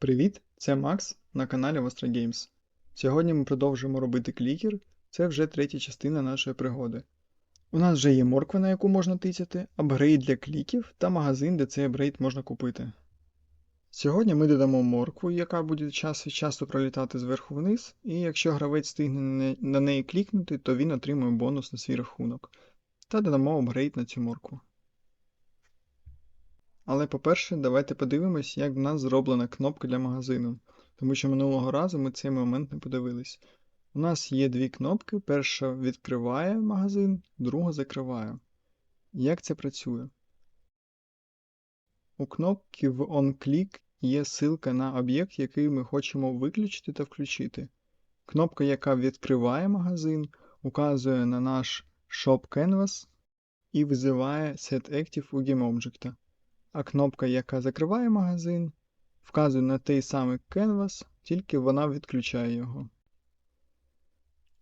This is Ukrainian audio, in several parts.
Привіт, це Макс на каналі Vostra Games. Сьогодні ми продовжуємо робити клікер, це вже третя частина нашої пригоди. У нас вже є морква, на яку можна тицяти, апгрейд для кліків та магазин, де цей апгрейд можна купити. Сьогодні ми додамо моркву, яка буде час від часу пролітати зверху вниз, і якщо гравець встигне на- на неї клікнути, то він отримує бонус на свій рахунок. Та додамо апгрейд на цю моркву. Але по-перше, давайте подивимось, як в нас зроблена кнопка для магазину, тому що минулого разу ми цей момент не подивились. У нас є дві кнопки: перша відкриває магазин, друга закриває. Як це працює? У кнопки в OnClick є ссылка на об'єкт, який ми хочемо виключити та включити. Кнопка, яка відкриває магазин, указує на наш Shop Canvas і визиває SetActive у GameObject. А кнопка, яка закриває магазин, вказує на той самий Canvas, тільки вона відключає його.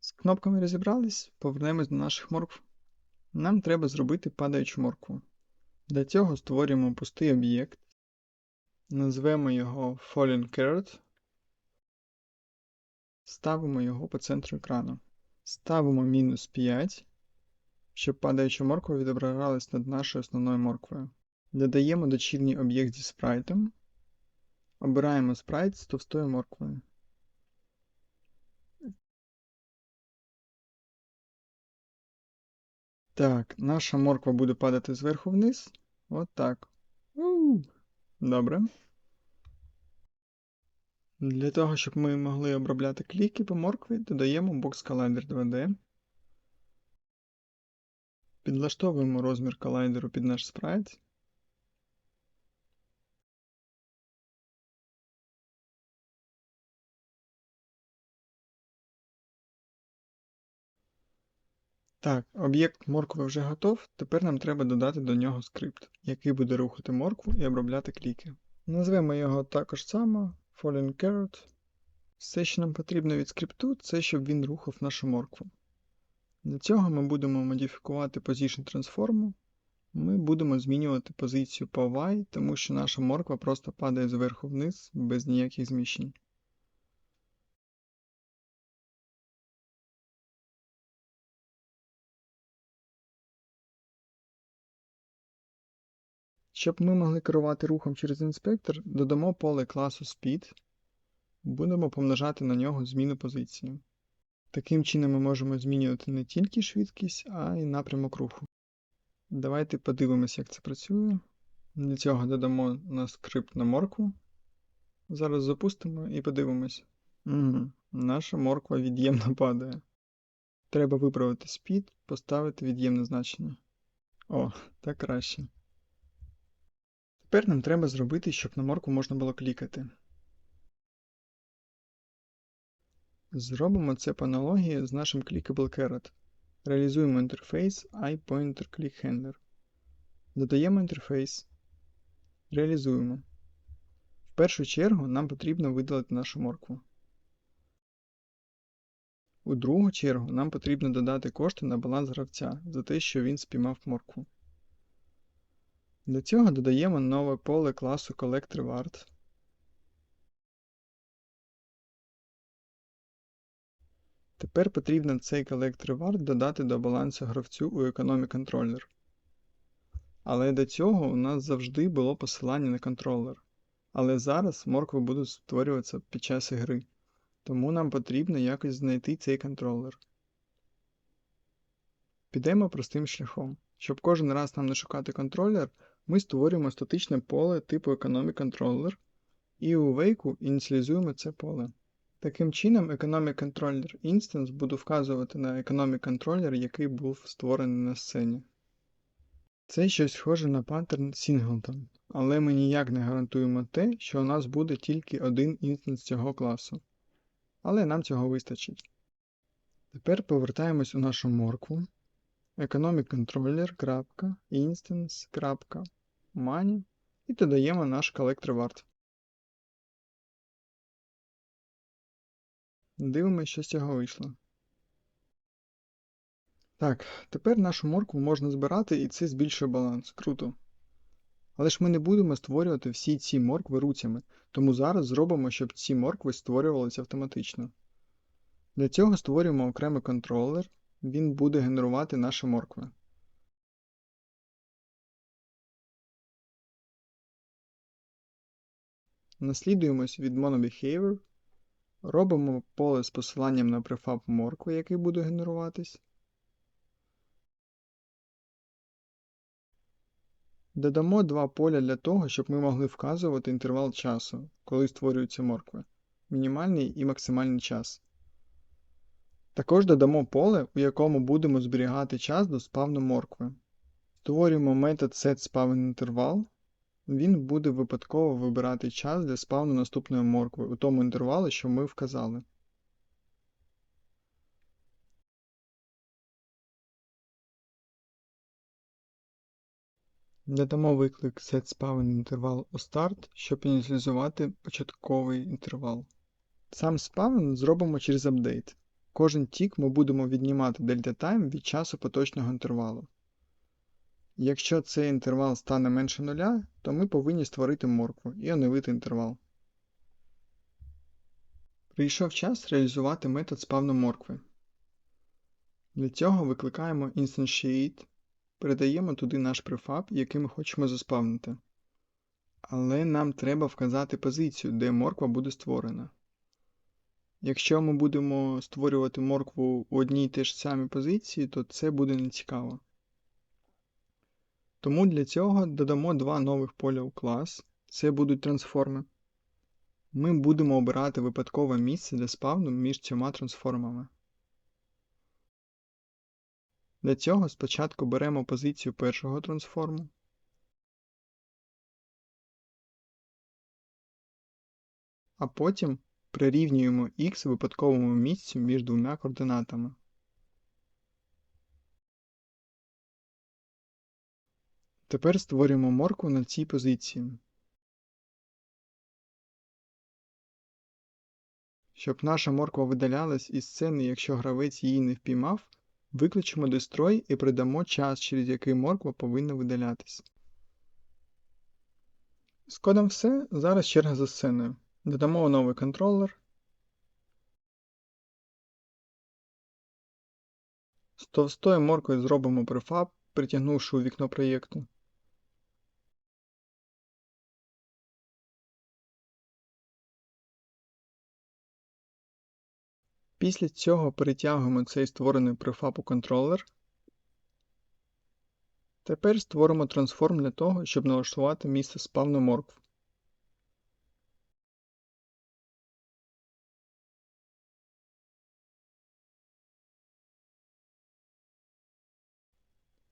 З кнопками розібрались, повернемось до наших моркв. Нам треба зробити падаючу моркву. Для цього створюємо пустий об'єкт, назвемо його Fallen Carrot, ставимо його по центру екрану. Ставимо мінус 5, щоб падаюча морква відображалась над нашою основною морквою. Додаємо дочірній об'єкт зі спрайтом. Обираємо спрайт з товстою морквою. Так, наша морква буде падати зверху вниз. От так. Добре. Для того, щоб ми могли обробляти кліки по моркві, додаємо Box Collider 2D. Підлаштовуємо розмір колайдеру під наш спрайт. Так, об'єкт моркви вже готов. Тепер нам треба додати до нього скрипт, який буде рухати моркву і обробляти кліки. Назвемо його також само Fallen Carrot. Все, що нам потрібно від скрипту, це щоб він рухав нашу моркву. Для цього ми будемо модифікувати Position Transform. Ми будемо змінювати позицію по Y, тому що наша морква просто падає зверху вниз без ніяких зміщень. Щоб ми могли керувати рухом через інспектор, додамо поле класу Speed, будемо помножати на нього зміну позиції. Таким чином ми можемо змінювати не тільки швидкість, а й напрямок руху. Давайте подивимось, як це працює. Для цього додамо на скрипт на моркву. Зараз запустимо і подивимось. Угу, наша морква від'ємно падає. Треба виправити спід, поставити від'ємне значення. О, так краще. Тепер нам треба зробити, щоб на морку можна було клікати. Зробимо це по аналогії з нашим Clickable Carrot. Реалізуємо інтерфейс iPointer ClickHandler. Додаємо інтерфейс. Реалізуємо. В першу чергу нам потрібно видалити нашу моркву. У другу чергу нам потрібно додати кошти на баланс гравця за те, що він спіймав моркву. Для цього додаємо нове поле класу CollectReward. Тепер потрібно цей CollectReward додати до балансу гравцю у Economy Controller. Але до цього у нас завжди було посилання на контролер. Але зараз моркви будуть створюватися під час гри. Тому нам потрібно якось знайти цей контролер. Підемо простим шляхом. Щоб кожен раз нам не шукати контролер, ми створюємо статичне поле типу Economic Controller і у вейку ініціалізуємо це поле. Таким чином, Economic Controller Instance буде вказувати на Economic Controller, який був створений на сцені. Це щось схоже на паттерн Singleton, але ми ніяк не гарантуємо те, що у нас буде тільки один інстанс цього класу. Але нам цього вистачить. Тепер повертаємось у нашу моркву economiccontroller.instance.money і додаємо наш CollectReward. Дивимося, що з цього вийшло. Так, тепер нашу моркву можна збирати і це збільшує баланс. Круто. Але ж ми не будемо створювати всі ці моркви руцями, тому зараз зробимо, щоб ці моркви створювалися автоматично. Для цього створюємо окремий контролер, він буде генерувати наші моркви. Наслідуємось від MonoBehavior, робимо поле з посиланням на префаб моркви, який буде генеруватись. Додамо два поля для того, щоб ми могли вказувати інтервал часу, коли створюються моркви, мінімальний і максимальний час. Також додамо поле, у якому будемо зберігати час до спавну моркви. Створюємо метод setSpawnInterval. Він буде випадково вибирати час для спавну наступної моркви у тому інтервалі, що ми вказали. Додамо виклик setSpawnInterval oStart, щоб ініціалізувати початковий інтервал. Сам спавн зробимо через апдейт. Кожен тік ми будемо віднімати DeltaTime від часу поточного інтервалу. Якщо цей інтервал стане менше нуля, то ми повинні створити моркву і оновити інтервал. Прийшов час реалізувати метод спавну моркви. Для цього викликаємо Instantiate, передаємо туди наш префаб, який ми хочемо заспавнити. Але нам треба вказати позицію, де морква буде створена. Якщо ми будемо створювати моркву у одній і тій ж самій позиції, то це буде нецікаво. Тому для цього додамо два нових поля у клас, це будуть трансформи. Ми будемо обирати випадкове місце для спавну між цими трансформами. Для цього спочатку беремо позицію першого трансформу. А потім прирівнюємо х випадковому місцю між двома координатами. Тепер створюємо моркву на цій позиції. Щоб наша морква видалялась із сцени, якщо гравець її не впіймав, виключимо destroy і придамо час, через який морква повинна видалятись. З кодом все. Зараз черга за сценою. Додамо новий контролер. З товстою моркою зробимо префаб, притягнувши у вікно проєкту. Після цього перетягуємо цей створений префаб у контролер. Тепер створимо трансформ для того, щоб налаштувати місце спавну моркв.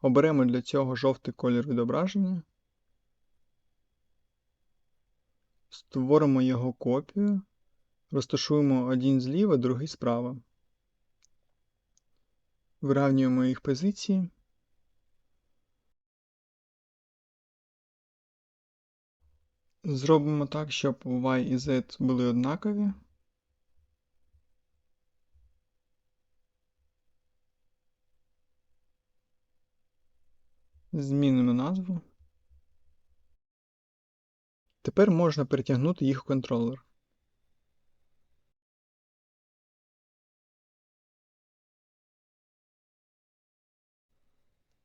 Оберемо для цього жовтий колір відображення. Створимо його копію. Розташуємо один зліва, другий справа. Вирівнюємо їх позиції. Зробимо так, щоб Y і Z були однакові. Змінимо назву. Тепер можна перетягнути їх у контролер.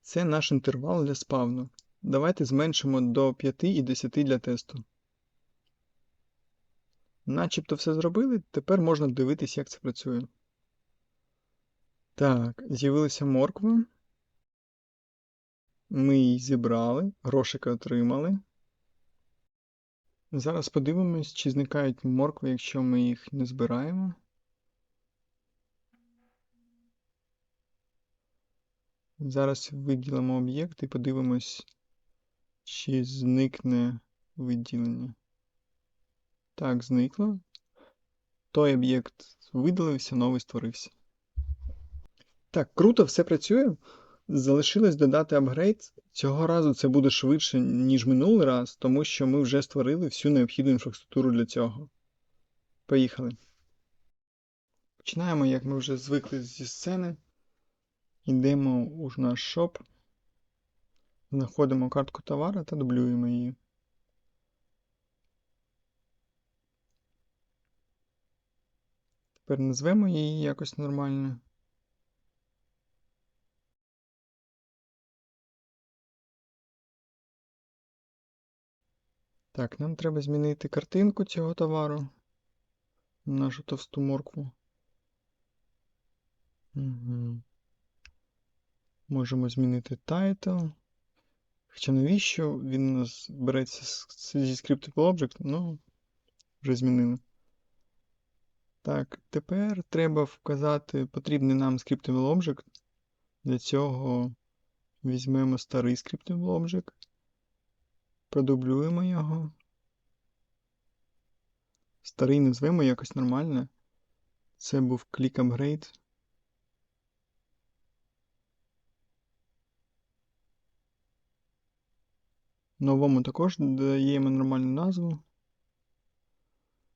Це наш інтервал для спавну. Давайте зменшимо до 5 і 10 для тесту. Начебто все зробили, тепер можна дивитись, як це працює. Так, з'явилися моркви. Ми її зібрали, грошики отримали. Зараз подивимось, чи зникають моркви, якщо ми їх не збираємо. Зараз виділимо об'єкт і подивимось, чи зникне виділення. Так, зникло. Той об'єкт видалився, новий створився. Так, круто, все працює. Залишилось додати апгрейд. Цього разу це буде швидше, ніж минулий раз, тому що ми вже створили всю необхідну інфраструктуру для цього. Поїхали. Починаємо, як ми вже звикли зі сцени. Йдемо у наш шоп. Знаходимо картку товара та дублюємо її. Тепер назвемо її якось нормально. Так, нам треба змінити картинку цього товару. Нашу товсту моркву. Угу. Можемо змінити title. Хоча навіщо він у нас береться зі Scriptable Object, ну, вже змінили. Так, тепер треба вказати потрібний нам Scriptable Object. Для цього візьмемо старий Scriptable Object, продублюємо його. Старий назвемо якось нормально. Це був Click Upgrade. Новому також даємо нормальну назву.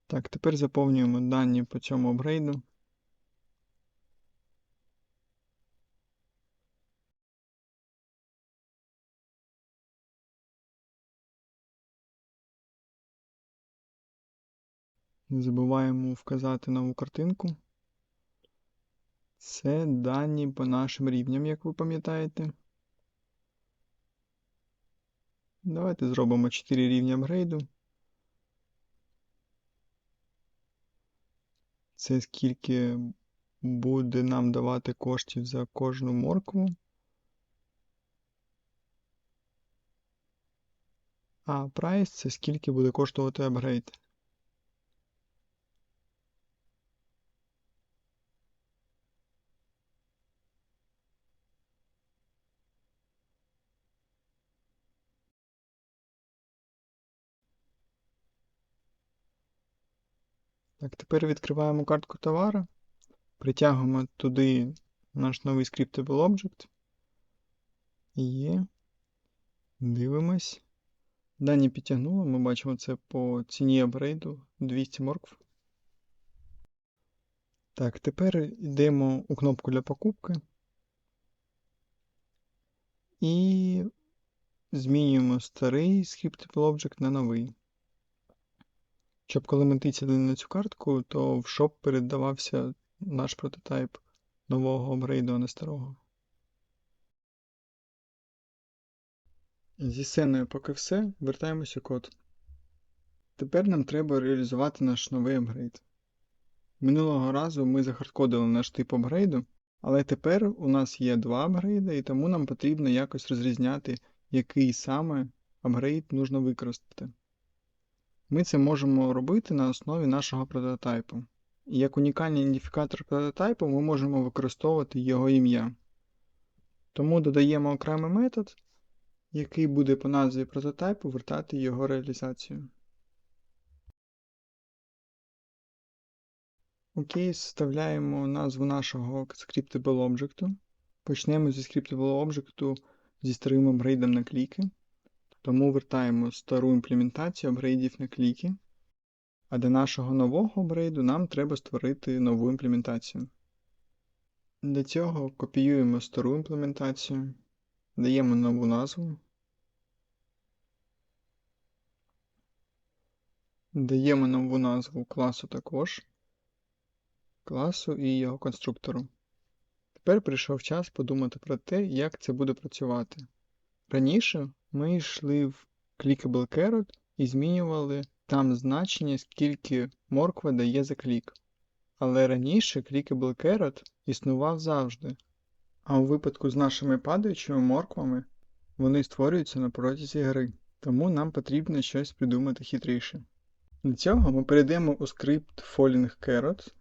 Так, тепер заповнюємо дані по цьому апгрейду. Не забуваємо вказати нову картинку. Це дані по нашим рівням, як ви пам'ятаєте. Давайте зробимо 4 рівня апгрейду. Це скільки буде нам давати коштів за кожну моркву. А прайс це скільки буде коштувати апгрейд. Так, тепер відкриваємо картку товара, притягуємо туди наш новий Scriptable Object. Є. Дивимось. Дані підтягнули, ми бачимо це по ціні апгрейду 200 моркв. Так, тепер йдемо у кнопку для покупки і змінюємо старий Scriptable Object на новий. Щоб коли ми тицяли на цю картку, то в шоп передавався наш прототайп нового апгрейду, а не старого. Зі сценою поки все, вертаємося код. Тепер нам треба реалізувати наш новий апгрейд. Минулого разу ми захардкодили наш тип апгрейду, але тепер у нас є два апгрейди, і тому нам потрібно якось розрізняти, який саме апгрейд нужно використати. Ми це можемо робити на основі нашого прототайпу. І як унікальний ідентифікатор прототайпу ми можемо використовувати його ім'я. Тому додаємо окремий метод, який буде по назві прототайпу вертати його реалізацію. Окей, вставляємо назву нашого Scriptable Object. Почнемо зі Scriptable Object зі старим апгрейдом на кліки. Тому вертаємо стару імплементацію апгрейдів на кліки. А для нашого нового апгрейду нам треба створити нову імплементацію. Для цього копіюємо стару імплементацію, даємо нову назву, даємо нову назву класу також, класу і його конструктору. Тепер прийшов час подумати про те, як це буде працювати. Раніше ми йшли в Clickable Carrot і змінювали там значення, скільки морква дає за клік. Але раніше Clickable Carrot існував завжди. А у випадку з нашими падаючими морквами вони створюються на протязі гри, тому нам потрібно щось придумати хитріше. Для цього ми перейдемо у скрипт Falling Carrot.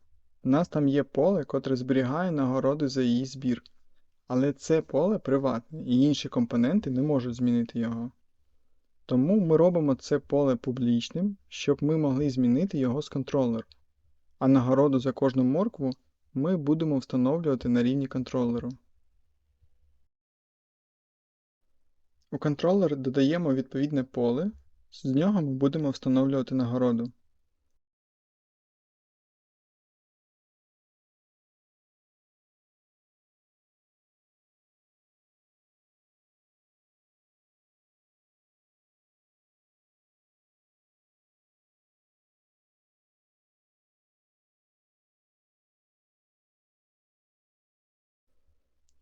У нас там є поле, котре зберігає нагороди за її збір. Але це поле приватне, і інші компоненти не можуть змінити його. Тому ми робимо це поле публічним, щоб ми могли змінити його з контролеру. А нагороду за кожну моркву ми будемо встановлювати на рівні контролеру. У контролер додаємо відповідне поле, з нього ми будемо встановлювати нагороду.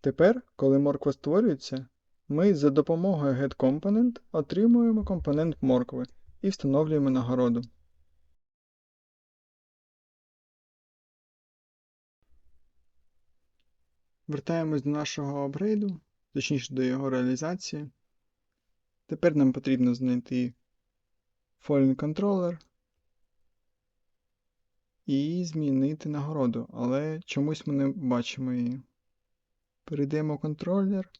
Тепер, коли морква створюється, ми за допомогою getComponent отримуємо компонент моркви і встановлюємо нагороду. Вертаємось до нашого апгрейду, точніше до його реалізації. Тепер нам потрібно знайти Foreign Controller і змінити нагороду, але чомусь ми не бачимо її. Перейдемо контролер.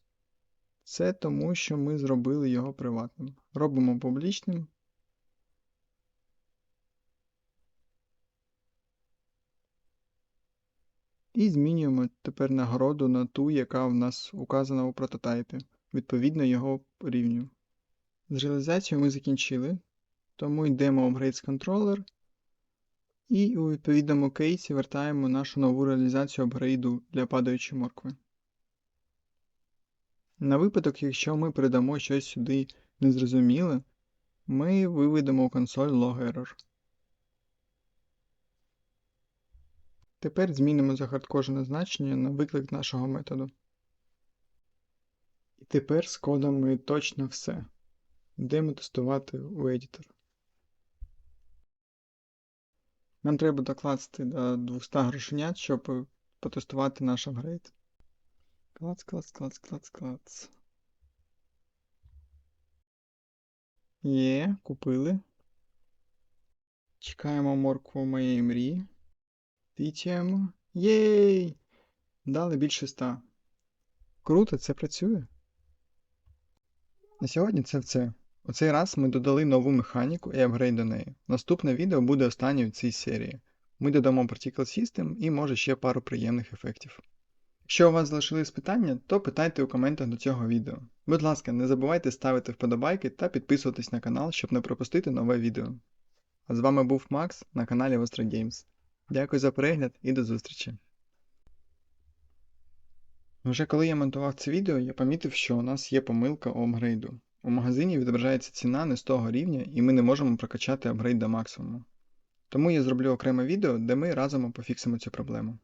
Це тому, що ми зробили його приватним. Робимо публічним. І змінюємо тепер нагороду на ту, яка в нас указана у прототайпі, відповідно його рівню. З реалізацією ми закінчили, тому йдемо в Upgrades Controller і у відповідному кейсі вертаємо нашу нову реалізацію апгрейду для падаючої моркви. На випадок, якщо ми передамо щось сюди незрозуміле, ми виведемо у консоль log error. Тепер змінимо захардкожене значення на виклик нашого методу. І тепер з кодом ми точно все. Йдемо тестувати у Editor. Нам треба докласти до 200 грошенят, щоб потестувати наш апгрейд. Клац, клац, клац, клац, клац. Є, купили. Чекаємо моркву моєї мрії. Тичаємо. Єй! Дали більше ста. Круто, це працює. На сьогодні це все. У цей раз ми додали нову механіку і апгрейд до неї. Наступне відео буде останнім в цій серії. Ми додамо Particle System і може ще пару приємних ефектів. Якщо у вас залишились питання, то питайте у коментах до цього відео. Будь ласка, не забувайте ставити вподобайки та підписуватись на канал, щоб не пропустити нове відео. А з вами був Макс на каналі Vostra Games. Дякую за перегляд і до зустрічі. Вже коли я монтував це відео, я помітив, що у нас є помилка у апгрейду. У магазині відображається ціна не з того рівня, і ми не можемо прокачати апгрейд до максимуму. Тому я зроблю окреме відео, де ми разом пофіксимо цю проблему.